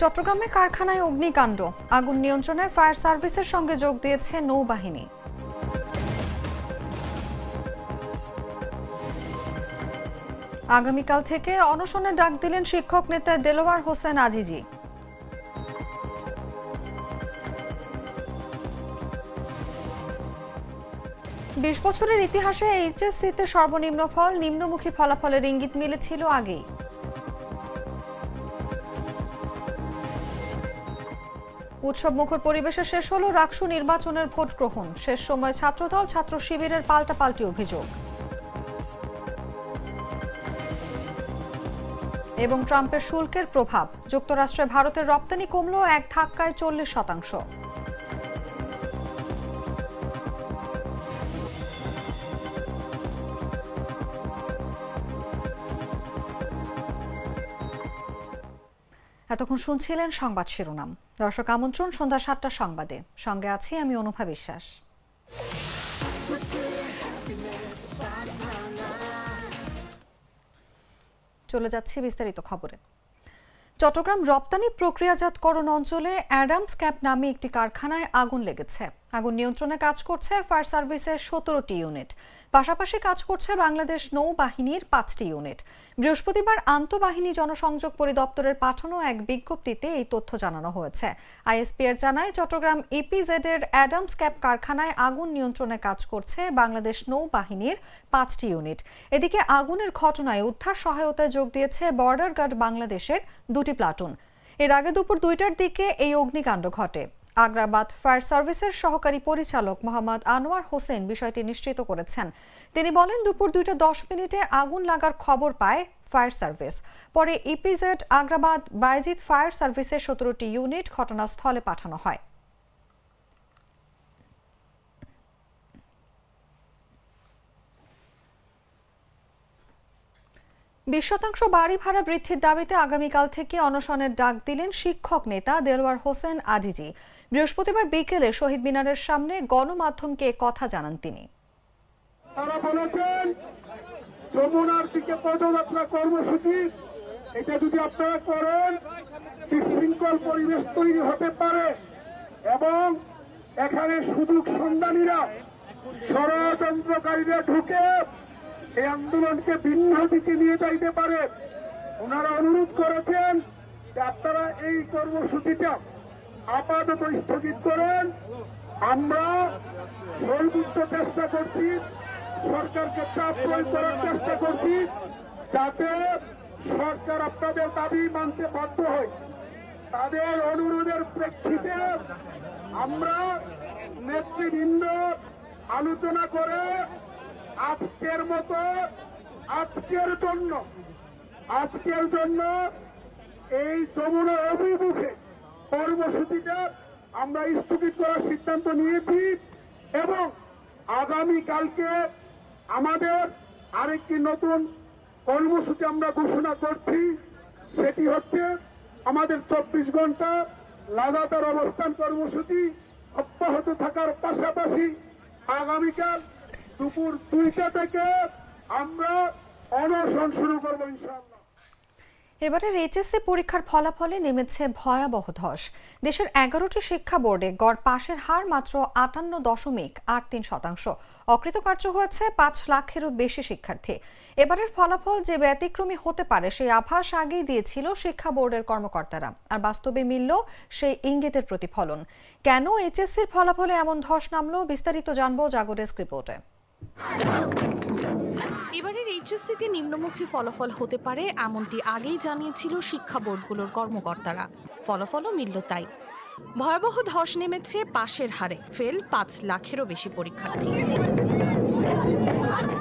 চট্টগ্রামে কারখানায় অগ্নিকাণ্ড। আগুন নিয়ন্ত্রণে ফায়ার সার্ভিসের সঙ্গে যোগ দিয়েছে নৌবাহিনী। আগামীকাল থেকে অনশনে ডাক দিলেন শিক্ষক নেতা দেলোয়ার হোসেন আজিজি। বিশ বছরের ইতিহাসে এইচএসসিতে সর্বনিম্ন ফল, নিম্নমুখী ফলাফলের ইঙ্গিত মিলেছিল আগেই। উৎসব মুখর পরিবেশে শেষ হলো রাকসু নির্বাচনের ভোট গ্রহণ। শেষ সময় ছাত্রদল ছাত্র শিবিরের পাল্টাপাল্টি অভিযোগ। এবং ট্রাম্পের শুল্কের প্রভাব। যুক্তরাষ্ট্রে ভারতের রপ্তানি কমলো এক ধাক্কায় চল্লিশ শতাংশ। এতক্ষণ শুনছিলেন সংবাদ শিরোনাম। দর্শক আমন্ত্রণ সন্ধ্যা সাতটা সংবাদে। সঙ্গে আছি আমি অনুভা বিশ্বাস। চলে যাচ্ছি বিস্তারিত খবরে। চট্টগ্রাম রপ্তানি প্রক্রিয়াজাতকরণ অঞ্চলে অ্যাডামস ক্যাপ নামে একটি কারখানায় আগুন লেগেছে। আগুন নিয়ন্ত্রণে কাজ করছে ফায়ার সার্ভিসের সতেরোটি ইউনিট। পাশাপাশি কাজ করছে বাংলাদেশ নৌবাহিনীর পাঁচটি ইউনিট। বৃহস্পতিবার আন্তঃবাহিনী জনসংযোগ পরিদপ্তরের পাঠানো এক বিজ্ঞপ্তিতে এই তথ্য জানানো হয়েছে। আইএসপিআর জানায়, চট্টগ্রাম ইপিজেড এর অ্যাডামস ক্যাপ কারখানায় আগুন নিয়ন্ত্রণে কাজ করছে বাংলাদেশ নৌবাহিনীর পাঁচটি ইউনিট। এদিকে আগুনের ঘটনায় উদ্ধার সহায়তায় যোগ দিয়েছে বর্ডার গার্ড বাংলাদেশের দুটি প্লাটুন। এর আগে দুপুর দুইটার দিকে এই অগ্নিকাণ্ড ঘটে। আগ্রাবাদ ফায়ার সার্ভিসের সহকারী পরিচালক মোহাম্মদ আনোয়ার হোসেন বিষয়টি নিশ্চিত করেছেন। তিনি বলেন, দুপুর দুইটা দশ মিনিটে আগুন লাগার খবর পায় ফায়ার সার্ভিস। পরে ইপিজেড আগ্রাবাদ বাইজিৎ ফায়ার সার্ভিসের সতেরোটি ইউনিট ঘটনাস্থলে পাঠানো হয়। বিশ শতাংশ বাড়ি ভাড়া বৃদ্ধির দাবিতে আগামীকাল থেকে অনশনের ডাক দিলেন শিক্ষক নেতা দেলওয়ার হোসেন আজিজি। বৃহস্পতিবার বিকেলে শহীদ মিনারের সামনে গণমাধ্যমকে কথা জানান তিনি। তারা বলেছেন, যমুনার দিকে পদযাত্রা কর্মসূচি, এটা যদি আপনারা করেন, বিশৃঙ্খল পরিবেশ তৈরি হতে পারে এবং এখানে সুযোগ সন্ধানীরা ষড়যন্ত্রকারীরা ঢুকে এই আন্দোলনকে ভিন্ন দিকে নিয়ে যাইতে পারে। ওনারা অনুরোধ করেছেন যে আপনারা এই কর্মসূচিটা আপাতত স্থগিত করেন। আমরা সর্বোচ্চ চেষ্টা করছি, সরকারকে চাপ প্রয়োগ করার চেষ্টা করছি, যাতে সরকার আপনাদের দাবি মানতে বাধ্য হয়। তাদের অনুরোধের প্রেক্ষিতে আমরা নেতৃবৃন্দ আলোচনা করে আজকের মতো, আজকের জন্য আজকের জন্য এই যমুনা অভিমুখে কর্মসূচিটা আমরা স্থগিত করার সিদ্ধান্ত নিয়েছি এবং আগামী কালকে আমাদের আরেকটি নতুন কর্মসূচি আমরা ঘোষণা করছি, সেটি হচ্ছে আমাদের চব্বিশ ঘণ্টা লাগাতার অবস্থান কর্মসূচি অব্যাহত থাকার পাশাপাশি আগামীকাল দুপুর দুইটা থেকে আমরা অনশন শুরু করব ইনশাআল্লাহ। এবারের এইচএসসি পরীক্ষার ফলাফলে নেমেছে ভয়াবহ ধস। দেশের এগারোটি শিক্ষা বোর্ডে গড় পাশের হার মাত্র আটান্ন দশমিক আট তিন শতাংশ। অকৃতকার্য হয়েছে পাঁচ লাখেরও বেশি শিক্ষার্থী। এবারের ফলাফল যে ব্যতিক্রমী হতে পারে, সেই আভাস আগেই দিয়েছিল শিক্ষা বোর্ডের কর্মকর্তারা। আর বাস্তবে মিলল সেই ইঙ্গিতের প্রতিফলন। কেন এইচএসসির ফলাফলে এমন ধস নামলো, বিস্তারিত জানব জাগরেস রিপোর্টে। এবারের এইচএসসিতে নিম্নমুখী ফলাফল হতে পারে এমনটি আগেই জানিয়েছিল শিক্ষা বোর্ডগুলোর কর্মকর্তারা। ফলাফলও মিলল তাই। ভয়াবহ ধস নেমেছে পাশের হারে, ফেল পাঁচ লাখেরও বেশি পরীক্ষার্থী।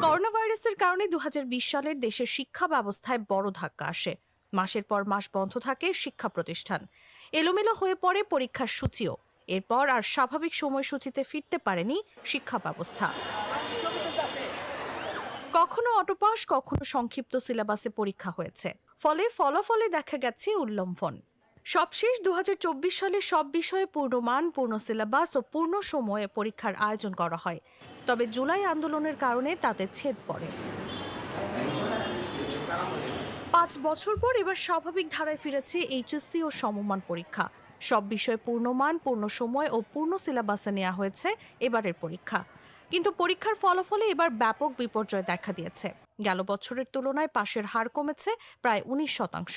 করোনা ভাইরাসের কারণে দু হাজার বিশ সালের দেশের শিক্ষা ব্যবস্থায় বড় ধাক্কা আসে। মাসের পর মাস বন্ধ থাকে শিক্ষা প্রতিষ্ঠান। এলোমেলো হয়ে পড়ে পরীক্ষার সূচিও। এরপর আর স্বাভাবিক সময়সূচিতে ফিরতে পারেনি শিক্ষা ব্যবস্থা। কখনো অটোপাস, কখনো সংক্ষিপ্ত সিলেবাসে পরীক্ষা হয়েছে। ফলে ফলাফলে দেখা গেছে উল্লম্ফন। সবশেষ দু সালে সব বিষয়ে পূর্ণমান, পূর্ণ সিলেবাস ও পূর্ণ সময়ে পরীক্ষার আয়োজন করা হয়। তবে জুলাই আন্দোলনের কারণে তাতে ছেদ পড়ে। পাঁচ বছর পর এবার স্বাভাবিক ধারায় ফিরেছে এইচএসসি ও সমমান পরীক্ষা। সব বিষয়ে পূর্ণমান, পূর্ণ সময় ও পূর্ণ সিলেবাসে নেওয়া হয়েছে এবারের পরীক্ষা। কিন্তু পরীক্ষার ফলাফলে এবার ব্যাপক বিপর্যয় দেখা দিয়েছে। গেল বছরের তুলনায় পাশের হার কমেছে প্রায় উনিশ শতাংশ,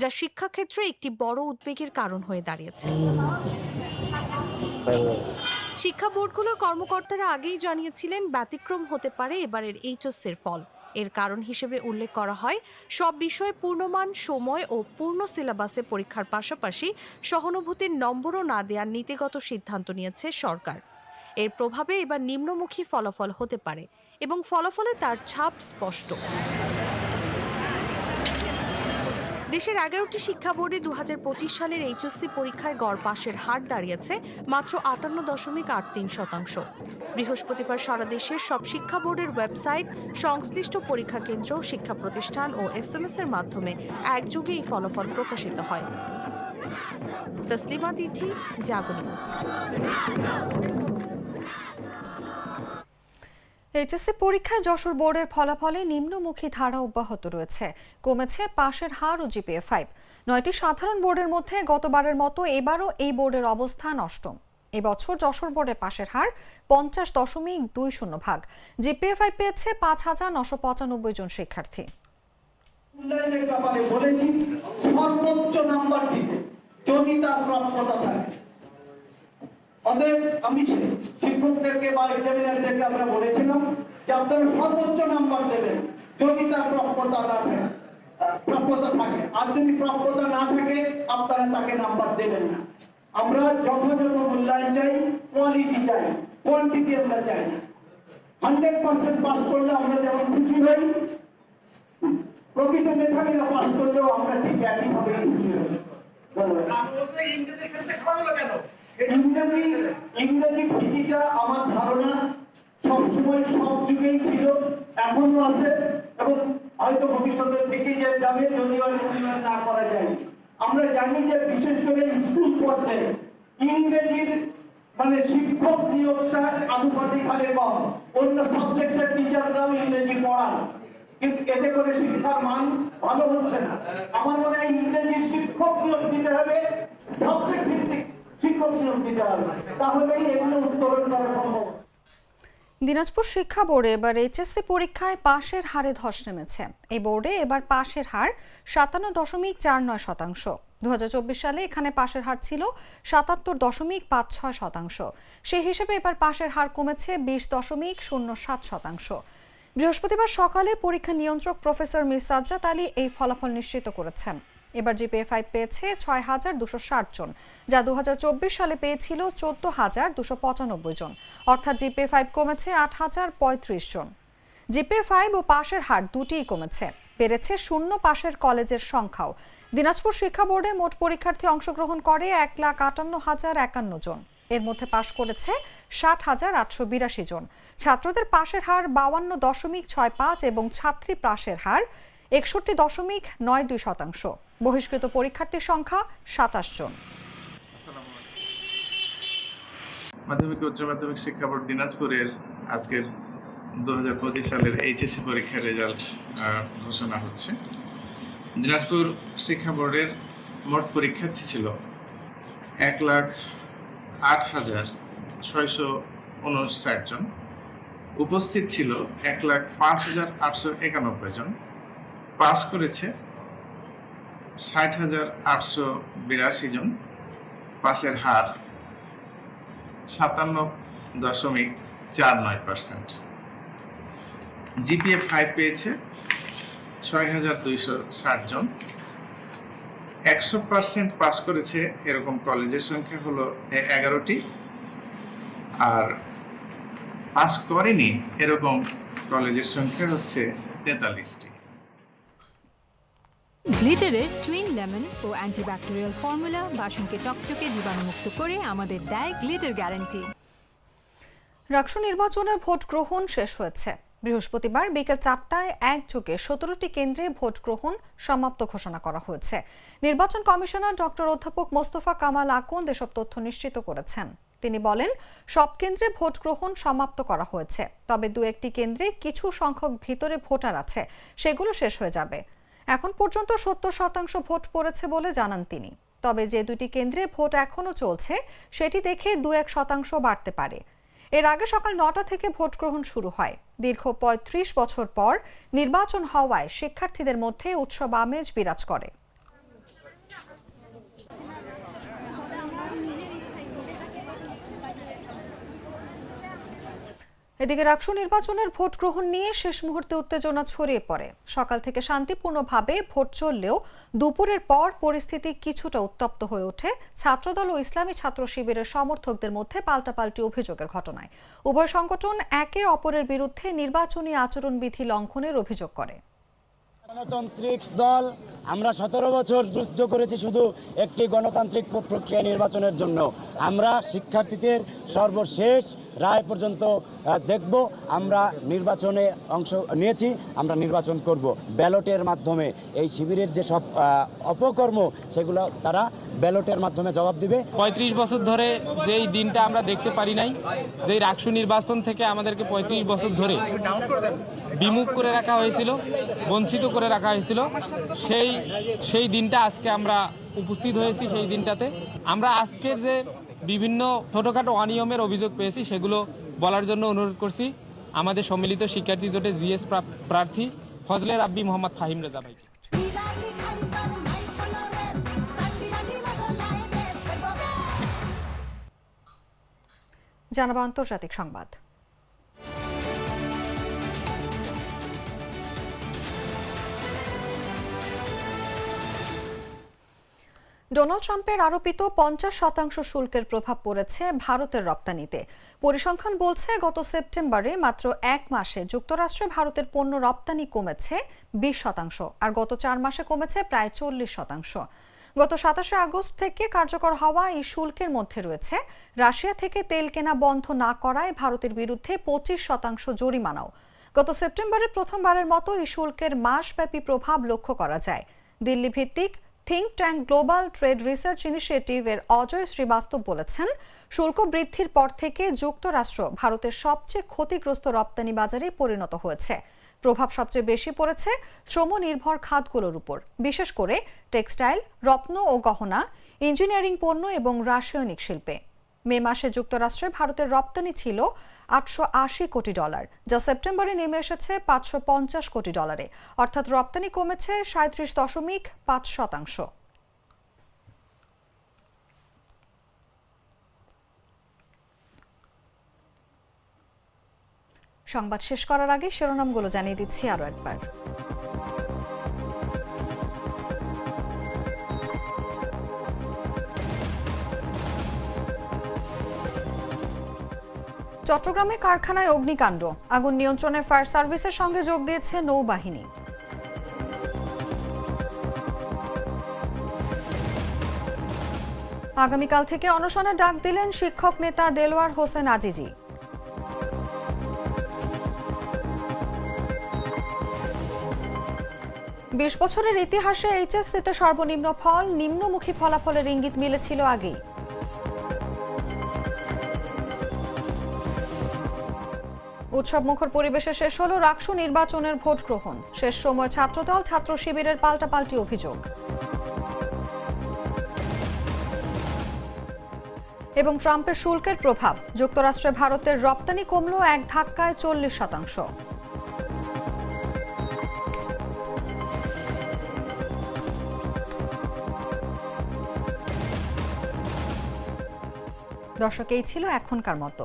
যা শিক্ষাক্ষেত্রে একটি বড় উদ্বেগের কারণ হয়ে দাঁড়িয়েছে। শিক্ষা বোর্ডগুলোর কর্মকর্তারা আগেই জানিয়েছিলেন ব্যতিক্রম হতে পারে এবারের এইচএসসির ফল। এর কারণ হিসেবে উল্লেখ করা হয়, সব বিষয়ে পূর্ণমান, সময় ও পূর্ণ সিলেবাসে পরীক্ষার পাশাপাশি সহানুভূতির নম্বরও না দেওয়ার নীতিগত সিদ্ধান্ত নিয়েছে সরকার। এর প্রভাবে এবার নিম্নমুখী ফলাফল হতে পারে এবং ফলাফলে তার ছাপ স্পষ্ট। দেশের এগারোটি শিক্ষা বোর্ডে দু হাজার পঁচিশ সালের এইচএসসি পরীক্ষায় গড় পাশের হার দাঁড়িয়েছে মাত্র আটান্ন দশমিক আট তিন শতাংশ। বৃহস্পতিবার সারা দেশের সব শিক্ষা বোর্ডের ওয়েবসাইট, সংশ্লিষ্ট পরীক্ষা কেন্দ্র, শিক্ষা প্রতিষ্ঠান ও এস এম এস এর মাধ্যমে একযোগে এই ফলাফল প্রকাশিত হয়। তসলিমা তিথি, জাগো নিউজ। এইচএসসি পরীক্ষায় যশোর বোর্ডের ফলাফলে নিম্নমুখী ধারা অব্যাহত রয়েছে। কমেছে পাশের হার ও জিপিএ ফাইভ নয়টি সাধারণ বোর্ডের মধ্যে গতবারের মতো এবারও এই বোর্ডের অবস্থান অষ্টম। এবছর যশোর বোর্ডের পাশের হার পঞ্চাশ দশমিক দুই শূন্য ভাগ। জিপিএ ফাইভ পেয়েছে পাঁচ হাজার নশো পঁচানব্বই জন শিক্ষার্থী। বলেছি সর্বোচ্চ নাম্বার দিতে। যদি তার প্রাপ্যতা থাকে। অতএব আমি শিক্ষকদেরকে বা এক্সামিনারদেরকে আমরা বলেছিলাম যে আপনারা সর্বোচ্চ নাম্বার দেবেন যদি তার প্রাপ্যতা না থাকে। প্রাপ্যতা থাকে। আর যদি প্রাপ্যতা না থাকে, আপনারা তাকে নাম্বার দেবেন না। আমরা যথাযথ মূল্যায়ন চাই কোয়ালিটি চাই কোয়ান্টিটি আমরা চাই। হান্ড্রেড পার্সেন্ট পাস করলে আমরা যেমন খুশি হই, প্রকৃত মেধাবীরা পাস করলেও আমরা ঠিক একইভাবে খুশি হই। ধন্যবাদ। ইংরেজি ইংরেজি ভীতিটা আমার ধারণা সবসময় সব যুগেই ছিল এখনও আছে এবং হয়তো ভবিষ্যতে থেকে যে যাবে যদিও না করা যায়। আমরা জানি যে বিশেষ করে স্কুল পর্যায়ে ইংরেজির মানে শিক্ষক নিয়োগটা আনুপাতিক হারে কম। অন্য সাবজেক্টের টিচাররাও ইংরেজি পড়ান। কিন্তু এতে করে শিক্ষার মান ভালো হচ্ছে না। আমার মনে হয় ইংরেজির শিক্ষক নিয়োগ দিতে হবে সাবজেক্ট ভিত্তিক। শিক্ষক নিয়োগ দিতে হবে। তাহলেই এগুলো করা সম্ভব। দিনাজপুর শিক্ষা বোর্ডে এবার এইচএসসি পরীক্ষায় পাশের হারে ধস নেমেছে। এই বোর্ডে এবার পাশের হার সাতান্ন দশমিক চার নয় শতাংশ। দুহাজার চব্বিশ সালে এখানে পাশের হার ছিল সাতাত্তর দশমিক পাঁচ ছয় শতাংশ। সেই হিসেবে এবার পাশের হার কমেছে বিশ দশমিক শূন্য সাত শতাংশ। বৃহস্পতিবার সকালে পরীক্ষা নিয়ন্ত্রক প্রফেসর মির সাজ্জাদ আলী এই ফলাফল নিশ্চিত করেছেন। এবার জিপিএ ফাইভ পেয়েছে ছয় হাজার দুশো ষাট জন, যা দু হাজার চব্বিশ সালে পেয়েছিল চোদ্দ হাজার দুশো পঁচানব্বই জন। অর্থাৎ জিপিএ ফাইভ কমেছে আট হাজার পঁয়ত্রিশ জন। জিপিএ ফাইভ ও পাশের হার দুটিই কমেছে। বেড়েছে শূন্য পাশের কলেজের সংখ্যাও। দিনাজপুর শিক্ষা বোর্ডে মোট পরীক্ষার্থী অংশগ্রহণ করে এক লাখ আটান্ন হাজার একান্ন জন। এর মধ্যে পাশ করেছে ষাট হাজার আটশো বিরাশি জন। ছাত্রদের পাশের হার বাউান্ন দশমিক ছয় পাঁচ এবং ছাত্রী পাশের হার একষট্টি দশমিক নয় দুই শতাংশ। বহিষ্কৃত পরীক্ষার্থীর সংখ্যা সাতাশ জন। মাধ্যমিক উচ্চ মাধ্যমিক শিক্ষা বোর্ড দিনাজপুরের আজকের দু হাজার পঁচিশ সালের এইচএসসি পরীক্ষার রেজাল্ট ঘোষণা হচ্ছে। দিনাজপুর শিক্ষা বোর্ডের মোট পরীক্ষার্থী ছিল এক লাখ আট হাজার ছয়শো উনষাট জন। উপস্থিত ছিল এক লাখ পাঁচ হাজার আটশো একানব্বই জন। পাস করেছে ষাট হাজার আটশো বিরাশি জন পাশের হার সাতান্ন দশমিক চার নয় পার্সেন্ট। জিপিএ ফাইভ পেয়েছে ছয় হাজার দুইশো ষাট জন। একশো পার্সেন্ট পাস করেছে এরকম কলেজের সংখ্যা হলো এগারোটি। আর পাস করেনি এরকম কলেজের সংখ্যা হচ্ছে তেতাল্লিশটি। গ্লিটারের টুইন লেমন ও অ্যান্টিব্যাকটেরিয়াল ফর্মুলা বাসনকে চকচকে জীবাণুমুক্ত করে আমাদের দেয় গ্লিটার গ্যারান্টি রাষ্ট্র নির্বাচনের ভোট গ্রহণ শেষ হয়েছে। বৃহস্পতিবার বিকেল চারটায় একযোগে সতেরোটি কেন্দ্রে ভোট গ্রহণ সমাপ্ত ঘোষণা করা হয়েছে। নির্বাচন কমিশনার ডক্টর অধ্যাপক মোস্তফা কামাল আকন্দ এসব তথ্য নিশ্চিত করেছেন। তিনি বলেন, সব কেন্দ্রে ভোট গ্রহণ সমাপ্ত করা হয়েছে, তবে দু একটি কেন্দ্রে কিছু সংখ্যক ভিতরে ভোটার আছে, সেগুলো শেষ হয়ে যাবে। এখন পর্যন্ত সত্তর শতাংশ ভোট পড়েছে বলে জানান তিনি। তবে যে দুটি কেন্দ্রে ভোট এখনও চলছে, সেটি দেখে দু এক শতাংশ বাড়তে পারে। এর আগে সকাল নটা থেকে ভোট গ্রহণ শুরু হয়। দীর্ঘ পঁয়ত্রিশ বছর পর নির্বাচন হওয়ায় শিক্ষার্থীদের মধ্যে উৎসব আমেজ বিরাজ করে। এদিকে রাকসু নির্বাচনের ভোট গ্রহণ নিয়ে শেষ মুহূর্তে উত্তেজনা ছড়িয়ে পড়ে। সকাল থেকে শান্তিপূর্ণভাবে ভোট চললেও দুপুরের পর পরিস্থিতি কিছুটা উত্তপ্ত হয়ে ওঠে। ছাত্রদল ও ইসলামী ছাত্র শিবিরের সমর্থকদের মধ্যে পাল্টাপাল্টি অভিযোগের ঘটনায়। উভয় সংগঠন একে অপরের বিরুদ্ধে নির্বাচনী আচরণবিধি লঙ্ঘনের অভিযোগ করে। গণতান্ত্রিক দল। আমরা সতেরো বছর যুদ্ধ করেছি শুধু একটি গণতান্ত্রিক প্রক্রিয়া নির্বাচনের জন্য। আমরা শিক্ষার্থীদের সর্বশেষ রায় পর্যন্ত দেখব। আমরা নির্বাচনে অংশ নিয়েছি, আমরা নির্বাচন করব। ব্যালটের মাধ্যমে এই শিবিরের যে সব অপকর্ম, সেগুলো তারা ব্যালটের মাধ্যমে জবাব দিবে। পঁয়ত্রিশ বছর ধরে যেই দিনটা আমরা দেখতে পারি নাই, যেই রাকসু নির্বাচন থেকে আমাদেরকে পঁয়ত্রিশ বছর ধরে বিমুখ করে রাখা হয়েছিল, বঞ্চিত করে রাখা হয়েছিল। সেই সেই দিনটা আজকে আমরা উপস্থিত হয়েছি সেই দিনটাতে। আমরা আজকের যে বিভিন্ন ছোটোখাটো অনিয়মের অভিযোগ পেয়েছি, সেগুলো বলার জন্য অনুরোধ করছি। আমাদের সম্মিলিত শিক্ষার্থী জোটে জিএস প্রার্থী ফজলে রাব্বি মোহাম্মদ ফাহিম রেজা ভাই। জানাব আন্তর্জাতিক সংবাদ। ডোনাল্ড ট্রাম্পের আরোপিত পঞ্চাশ শতাংশ শুল্কের প্রভাব পড়েছে ভারতের রপ্তানিতে। পরিসংখ্যান বলছে, গত সেপ্টেম্বরে মাত্র এক মাসে যুক্তরাষ্ট্রে ভারতের পণ্য রপ্তানি কমেছে বিশ শতাংশ, আর গত চার মাসে কমেছে প্রায় চল্লিশ শতাংশ। গত সাতাশে আগস্ট থেকে কার্যকর হওয়া এই শুল্কের মধ্যে রয়েছে, রাশিয়া থেকে তেল কেনা বন্ধ না করায় ভারতের বিরুদ্ধে পঁচিশ শতাংশ জরিমানাও। গত সেপ্টেম্বরে প্রথমবারের মতো এই শুল্কের মাসব্যাপী প্রভাব লক্ষ্য করা যায়। দিল্লি ভিত্তিক think tank Global Trade Research Initiative এর অজয় শ্রীবাস্তব বলেছেন, শুল্ক বৃদ্ধির পর থেকে যুক্তরাষ্ট্র ভারতের সবচেয়ে ক্ষতিগ্রস্ত রপ্তানি বাজারে পরিণত হয়েছে। প্রভাব সবচেয়ে বেশি পড়েছে শ্রম নির্ভর খাতগুলোর উপর। বিশেষ করে টেক্সটাইল, রত্ন ও গহনা, ইঞ্জিনিয়ারিং পণ্য এবং রাসায়নিক শিল্পে। মে মাসে যুক্তরাষ্ট্রে ভারতের রপ্তানি ছিল আটশো আশি কোটি ডলার, যা সেপ্টেম্বরে নেমে এসেছে পাঁচশো পঞ্চাশ কোটি ডলারে। অর্থাৎ রপ্তানি কমেছে সাঁত্রিশ দশমিক পাঁচ শতাংশ। সংবাদ শেষ করার আগে শিরোনামগুলো জানিয়ে দিচ্ছি আরও একবার। চট্টগ্রামে কারখানায় অগ্নিকাণ্ড। আগুন নিয়ন্ত্রণে ফায়ার সার্ভিসের সঙ্গে যোগ দিয়েছে নৌবাহিনী। আগামীকাল থেকে অনশনে ডাক দিলেন শিক্ষক নেতা দেলোয়ার হোসেন আজিজি। বিশ বছরের ইতিহাসে এইচএসসিতে সর্বনিম্ন ফল, নিম্নমুখী ফলাফলের ইঙ্গিত মিলেছিল আগেই। উৎসব মুখর পরিবেশে শেষ হলো রাকসু নির্বাচনের ভোট গ্রহণ। শেষ সময় ছাত্রদল ছাত্র শিবিরের পাল্টাপাল্টি অভিযোগ। এবং ট্রাম্পের শুল্কের প্রভাব, যুক্তরাষ্ট্রে ভারতের রপ্তানি কমল এক ধাক্কায় চল্লিশ শতাংশ। দর্শক, এই ছিল এখনকার মতো।